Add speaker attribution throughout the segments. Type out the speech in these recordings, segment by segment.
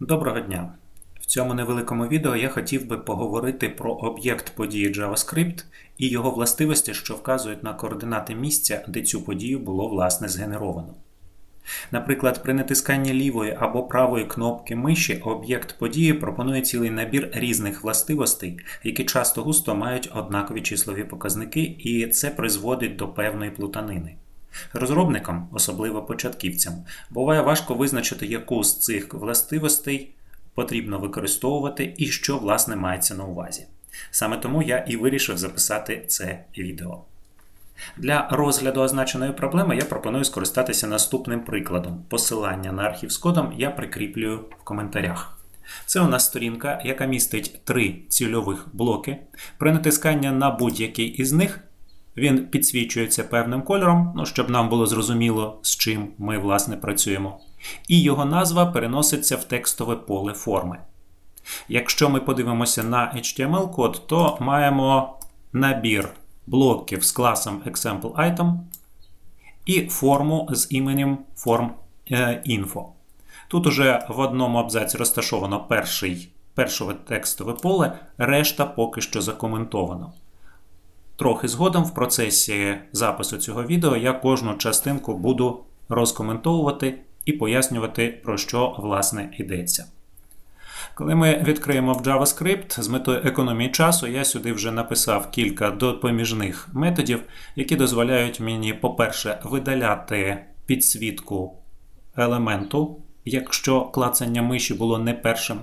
Speaker 1: Доброго дня! В цьому невеликому відео я хотів би поговорити про об'єкт події JavaScript і його властивості, що вказують на координати місця, де цю подію було власне згенеровано. Наприклад, при натисканні лівої або правої кнопки миші об'єкт події пропонує цілий набір різних властивостей, які часто густо мають однакові числові показники, і це призводить до певної плутанини. Розробникам, особливо початківцям, буває важко визначити, яку з цих властивостей потрібно використовувати і що власне мається на увазі. Саме тому я і вирішив записати це відео. Для розгляду означеної проблеми я пропоную скористатися наступним прикладом. Посилання на архів з кодом я прикріплюю в коментарях. Це у нас сторінка, яка містить три цільових блоки. При натисканні на будь-який із них він підсвічується певним кольором, ну, щоб нам було зрозуміло, з чим ми власне працюємо. І його назва переноситься в текстове поле форми. Якщо ми подивимося на HTML-код, то маємо набір блоків з класом ExampleItem і форму з іменем form.info. Тут уже в одному абзаці розташовано перший, першове текстове поле, решта поки що закоментовано. Трохи згодом в процесі запису цього відео я кожну частинку буду розкоментовувати і пояснювати, про що власне йдеться. Коли ми відкриємо в JavaScript з метою економії часу, я сюди вже написав кілька допоміжних методів, які дозволяють мені, по-перше, видаляти підсвітку елементу, якщо клацання миші було не першим.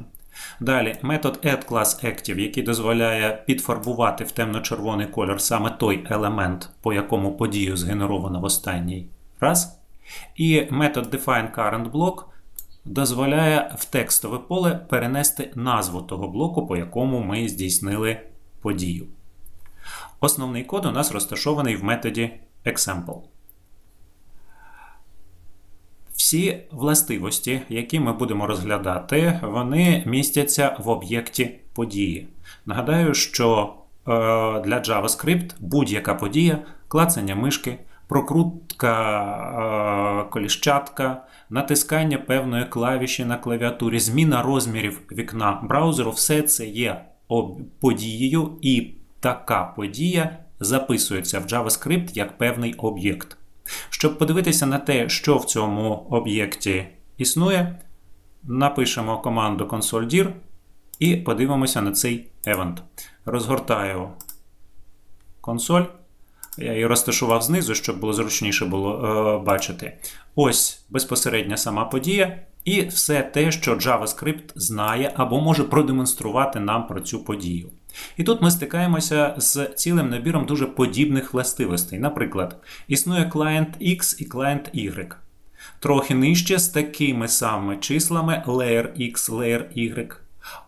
Speaker 1: Далі метод addClassActive, який дозволяє підфарбувати в темно-червоний кольор саме той елемент, по якому подію згенеровано в останній раз. І метод DefineCurrentBlock дозволяє в текстове поле перенести назву того блоку, по якому ми здійснили подію. Основний код у нас розташований в методі example. Всі властивості, які ми будемо розглядати, вони містяться в об'єкті події. Нагадаю, що е, для JavaScript будь-яка подія, клацання мишки, прокрутка е, коліщатка, натискання певної клавіші на клавіатурі, зміна розмірів вікна браузеру все це є подією, і така подія записується в JavaScript як певний об'єкт. Щоб подивитися на те, що в цьому об'єкті існує, напишемо команду console.dir і подивимося на цей event. Розгортаю консоль. Я її розташував знизу, щоб було зручніше було е, бачити. Ось безпосередня сама подія, і все те, що JavaScript знає або може продемонструвати нам про цю подію. І тут ми стикаємося з цілим набіром дуже подібних властивостей. Наприклад, існує клієнт X і клієнт Y. Трохи нижче з такими самими числами layer X, layer Y.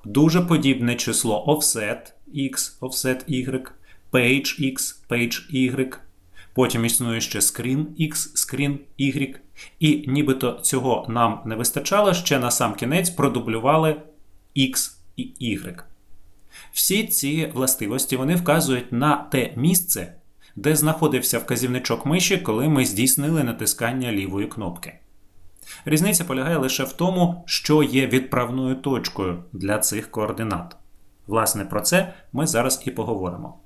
Speaker 1: Дуже подібне число offset X, offset Y, page X, page Y. Потім існує ще screen X, screen Y. І нібито цього нам не вистачало, ще на сам кінець продублювали X і Y. Всі ці властивості вони вказують на те місце, де знаходився вказівничок миші, коли ми здійснили натискання лівої кнопки. Різниця полягає лише в тому, що є відправною точкою для цих координат. Власне, про це ми зараз і поговоримо.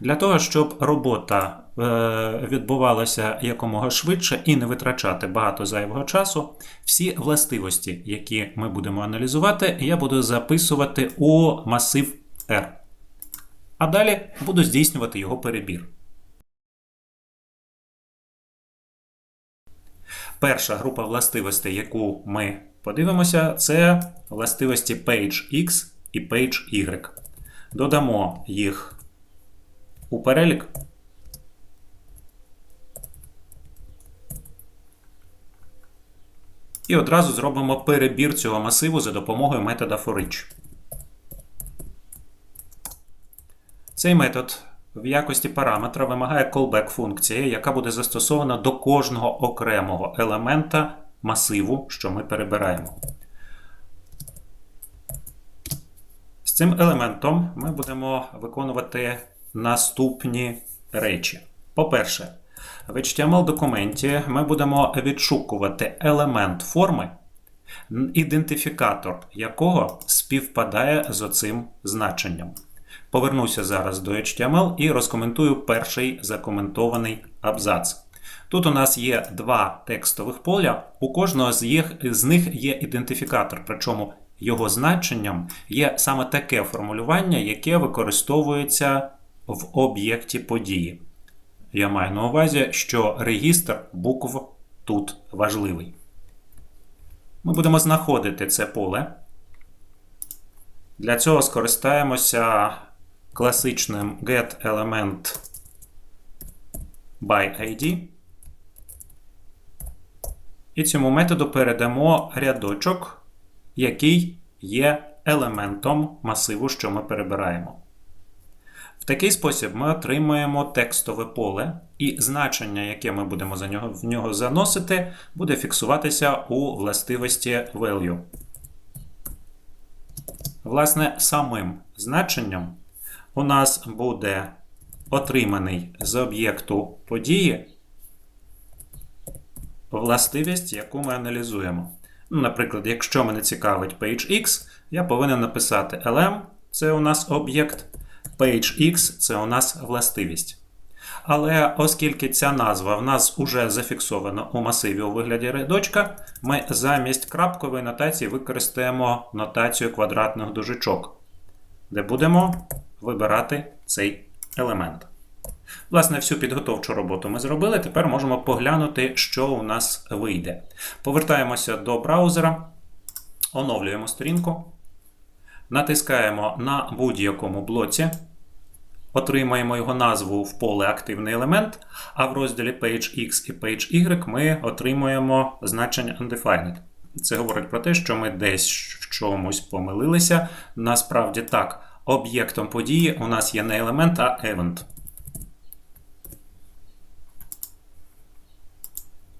Speaker 1: Для того, щоб робота е, відбувалася якомога швидше і не витрачати багато зайвого часу, всі властивості, які ми будемо аналізувати, я буду записувати у масив R. А далі буду здійснювати його перебір. Перша група властивостей, яку ми подивимося, це властивості PageX і PageY. Додамо їх у перелік. І одразу зробимо перебір цього масиву за допомогою метода forEach. Цей метод в якості параметра вимагає callback функції, яка буде застосована до кожного окремого елемента масиву, що ми перебираємо. З цим елементом ми будемо виконувати наступні речі. По-перше, в HTML-документі ми будемо відшукувати елемент форми, ідентифікатор якого співпадає з оцим значенням. Повернуся зараз до HTML і розкоментую перший закоментований абзац. Тут у нас є два текстових поля, у кожного з, їх, з них є ідентифікатор, причому його значенням є саме таке формулювання, яке використовується в об'єкті події. Я маю на увазі, що регістр букв тут важливий. Ми будемо знаходити це поле. Для цього скористаємося класичним getElement by ID. І цьому методу передамо рядочок, який є елементом масиву, що ми перебираємо. В такий спосіб ми отримаємо текстове поле, і значення, яке ми будемо за нього, в нього заносити, буде фіксуватися у властивості value. Власне, самим значенням у нас буде отриманий з об'єкту події властивість, яку ми аналізуємо. Ну, Наприклад, якщо мене цікавить PageX, я повинен написати LM, це у нас об'єкт, PageX це у нас властивість. Але оскільки ця назва в нас уже зафіксована у масиві у вигляді рядочка, ми замість крапкової нотації використаємо нотацію квадратних дужечок, де будемо вибирати цей елемент. Власне, всю підготовчу роботу ми зробили. Тепер можемо поглянути, що у нас вийде. Повертаємося до браузера, оновлюємо сторінку, натискаємо на будь-якому блоці, отримаємо його назву в поле Активний елемент, а в розділі PageX і PageY ми отримуємо значення Undefined. Це говорить про те, що ми десь в чомусь помилилися. Насправді так, об'єктом події у нас є не елемент, а event.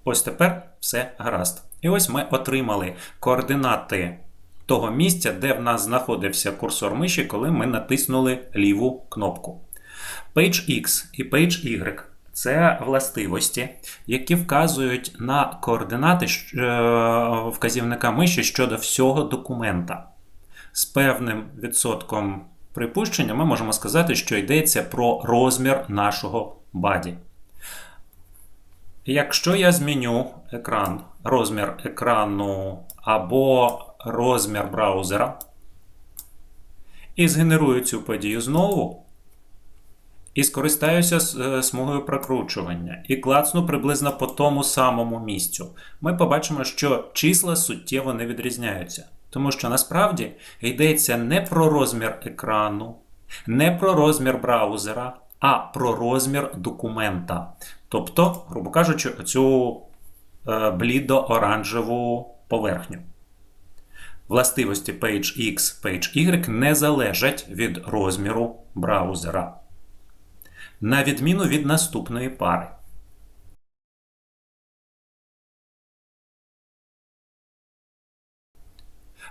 Speaker 1: Ось тепер все гаразд. І ось ми отримали координати того місця, де в нас знаходився курсор миші, коли ми натиснули ліву кнопку. Page X і Page Y це властивості, які вказують на координати е, вказівника миші щодо всього документа. З певним відсотком припущення ми можемо сказати, що йдеться про розмір нашого баді. Якщо я зміню екран, розмір екрану або розмір браузера і згенерую цю подію знову, і скористаюся смугою прокручування, і клацну приблизно по тому самому місцю, ми побачимо, що числа суттєво не відрізняються. Тому що насправді йдеться не про розмір екрану, не про розмір браузера, а про розмір документа. Тобто, грубо кажучи, оцю е, блідо-оранжеву поверхню. Властивості PageX, PageY не залежать від розміру браузера. На відміну від наступної пари.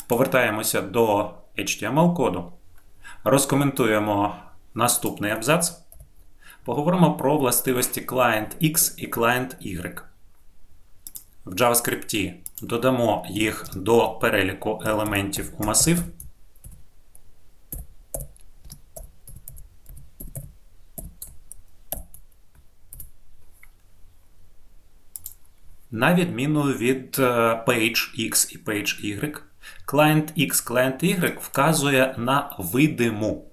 Speaker 1: Повертаємося до HTML-коду. Розкоментуємо наступний абзац. Поговоримо про властивості Client X і Client Y. В JavaScript додамо їх до переліку елементів у масив. На відміну від Page X і Page Y, Client X, Client Y вказує на видиму,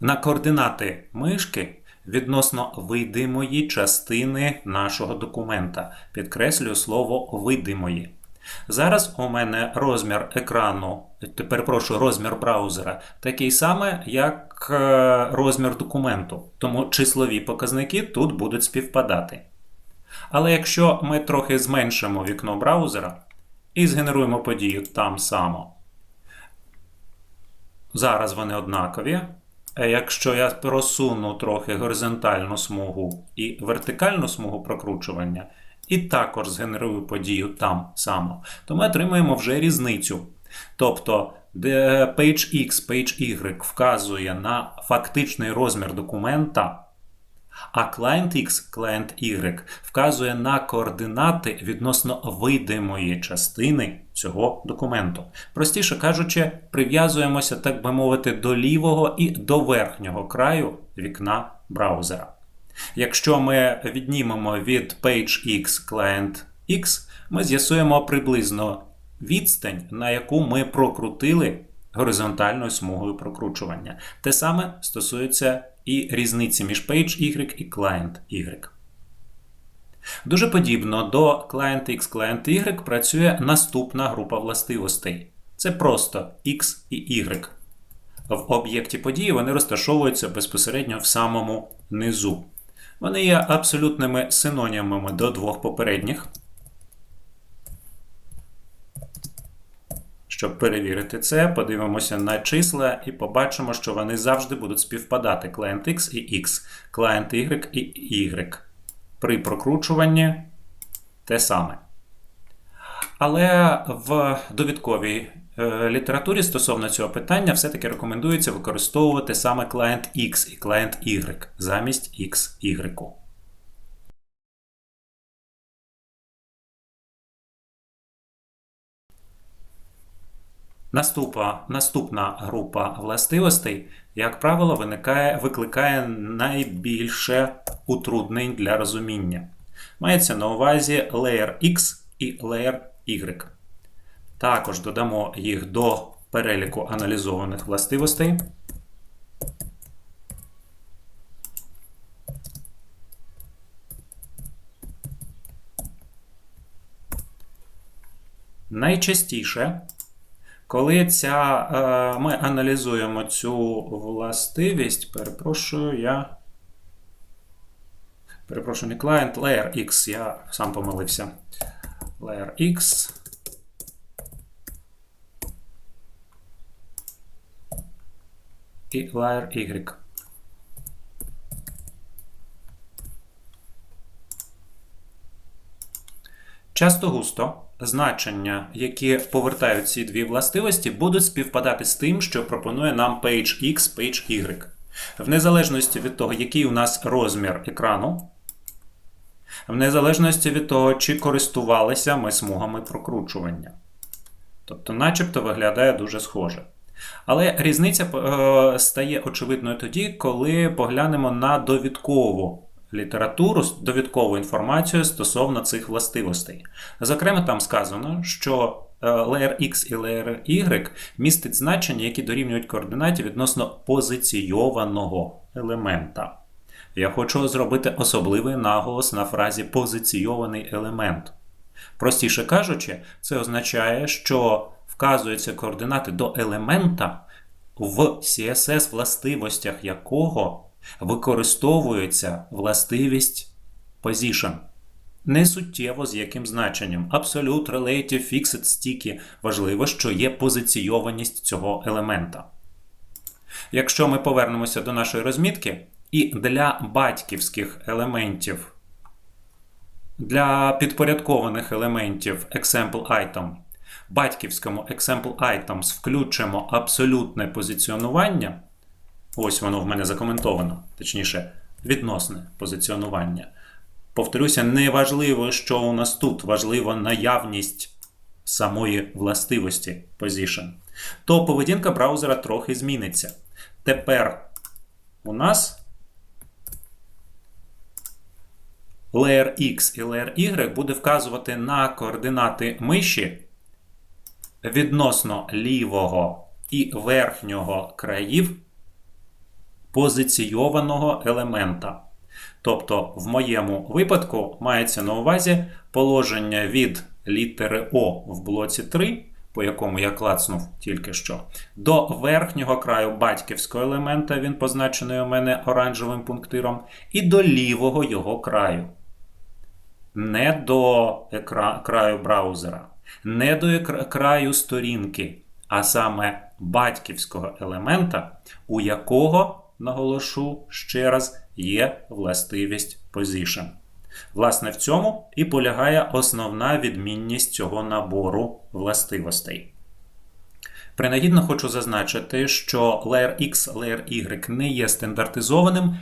Speaker 1: на координати мишки відносно видимої частини нашого документа. Підкреслюю слово видимої. Зараз у мене розмір екрану, перепрошую, розмір браузера такий самий, як е, розмір документу. Тому числові показники тут будуть співпадати. Але якщо ми трохи зменшимо вікно браузера і згенеруємо подію там само, зараз вони однакові. Якщо я просуну трохи горизонтальну смугу і вертикальну смугу прокручування, і також згенерую подію там само, то ми отримаємо вже різницю. Тобто, Page X, Page Y вказує на фактичний розмір документа, А client X, client Y вказує на координати відносно видимої частини цього документу. Простіше кажучи, прив'язуємося, так би мовити, до лівого і до верхнього краю вікна браузера. Якщо ми віднімемо від PageX Client X, ми з'ясуємо приблизно відстань, на яку ми прокрутили горизонтальною смугою прокручування. Те саме стосується і різниці між Page Y і Client Y. Дуже подібно до Client X, Client Y працює наступна група властивостей. Це просто X і Y. В об'єкті події вони розташовуються безпосередньо в самому низу. Вони є абсолютними синонімами до двох попередніх. Щоб перевірити це, подивимося на числа і побачимо, що вони завжди будуть співпадати Client X і X, Client Y і Y. При прокручуванні те саме. Але в довідковій е, літературі стосовно цього питання все-таки рекомендується використовувати саме Client X і Client Y замість XY. Наступа, наступна група властивостей, як правило, виникає, викликає найбільше утруднень для розуміння. Мається на увазі Layer X і Layer Y. Також додамо їх до переліку аналізованих властивостей. Найчастіше коли ця, е, ми аналізуємо цю властивість, перепрошую, я. Перепрошую, не client, layer X, я сам помилився. Layer X. І layer Y. Часто густо значення, які повертають ці дві властивості, будуть співпадати з тим, що пропонує нам Page X, Page Y. В незалежності від того, який у нас розмір екрану, в незалежності від того, чи користувалися ми смугами прокручування. Тобто, начебто, виглядає дуже схоже. Але різниця е, стає очевидною тоді, коли поглянемо на довідкову літературу, довідкову інформацію стосовно цих властивостей. Зокрема, там сказано, що е, Layer X і Layer Y містить значення, які дорівнюють координаті відносно позиційованого елемента. Я хочу зробити особливий наголос на фразі позиційований елемент. Простіше кажучи, це означає, що вказуються координати до елемента, в CSS властивостях якого використовується властивість position. Не суттєво з яким значенням. Absolute, relative, fixed, sticky. Важливо, що є позиційованість цього елемента. Якщо ми повернемося до нашої розмітки, і для батьківських елементів, для підпорядкованих елементів example item, батьківському example items включимо абсолютне позиціонування. Ось воно в мене закоментовано, точніше, відносне позиціонування. Повторюся, не важливо, що у нас тут, важливо наявність самої властивості position. То поведінка браузера трохи зміниться. Тепер у нас Layer X і Layer Y буде вказувати на координати миші відносно лівого і верхнього країв позиційованого елемента. Тобто, в моєму випадку мається на увазі положення від літери О в блоці 3, по якому я клацнув тільки що, до верхнього краю батьківського елемента, він позначений у мене оранжевим пунктиром, і до лівого його краю. Не до краю браузера, не до краю сторінки, а саме батьківського елемента, у якого наголошу ще раз, є властивість position. Власне, в цьому і полягає основна відмінність цього набору властивостей. Принагідно хочу зазначити, що Layer X, Layer Y не є стандартизованим.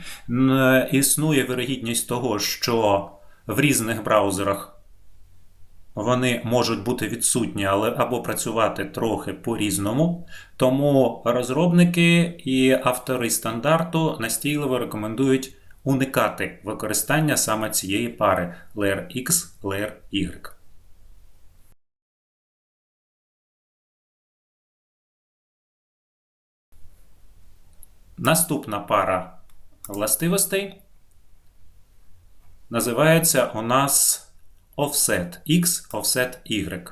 Speaker 1: Існує вирогідність того, що в різних браузерах вони можуть бути відсутні, але або працювати трохи по-різному. Тому розробники і автори стандарту настійливо рекомендують уникати використання саме цієї пари Layer X, Layer Y. Наступна пара властивостей називається у нас offset X, offset Y.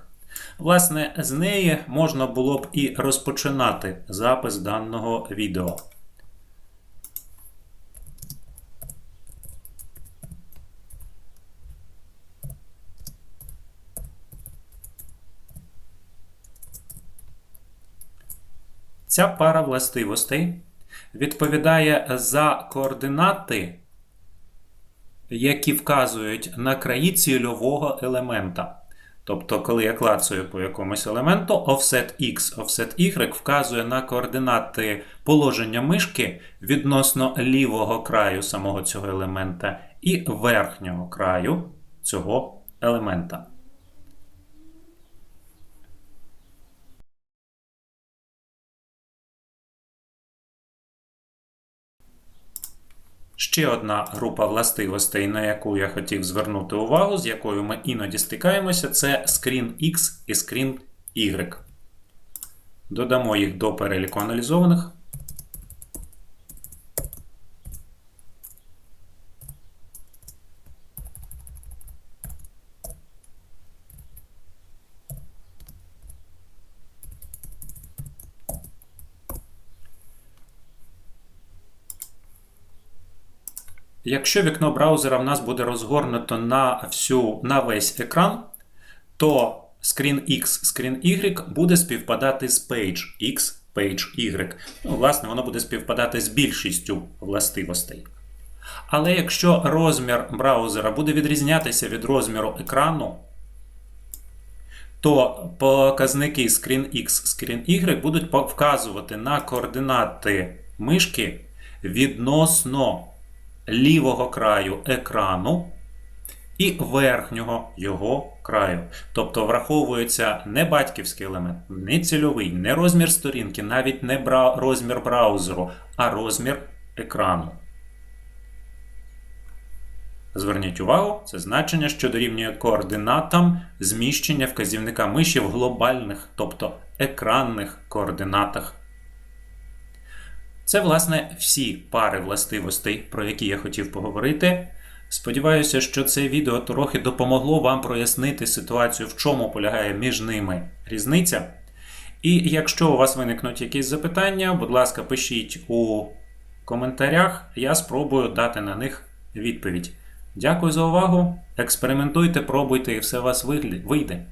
Speaker 1: Власне, з неї можна було б і розпочинати запис даного відео. Ця пара властивостей відповідає за координати, які вказують на краї цільового елемента. Тобто, коли я клацаю по якомусь елементу, offset X, offset Y вказує на координати положення мишки відносно лівого краю самого цього елемента і верхнього краю цього елемента. Ще одна група властивостей, на яку я хотів звернути увагу, з якою ми іноді стикаємося, це Screen X і Screen Y. Додамо їх до переліку аналізованих. Якщо вікно браузера в нас буде розгорнуто на, всю, на весь екран, то Screen X, Screen Y буде співпадати з Page X, Page Y. Ну, власне, воно буде співпадати з більшістю властивостей. Але якщо розмір браузера буде відрізнятися від розміру екрану, то показники Screen X, Screen Y будуть вказувати на координати мишки відносно лівого краю екрану і верхнього його краю. Тобто враховується не батьківський елемент, не цільовий, не розмір сторінки, навіть не бра... розмір браузеру, а розмір екрану. Зверніть увагу, це значення, що дорівнює координатам зміщення вказівника миші в глобальних, тобто екранних координатах це, власне, всі пари властивостей, про які я хотів поговорити. Сподіваюся, що це відео трохи допомогло вам прояснити ситуацію, в чому полягає між ними різниця. І якщо у вас виникнуть якісь запитання, будь ласка, пишіть у коментарях, я спробую дати на них відповідь. Дякую за увагу. Експериментуйте, пробуйте, і все у вас вийде.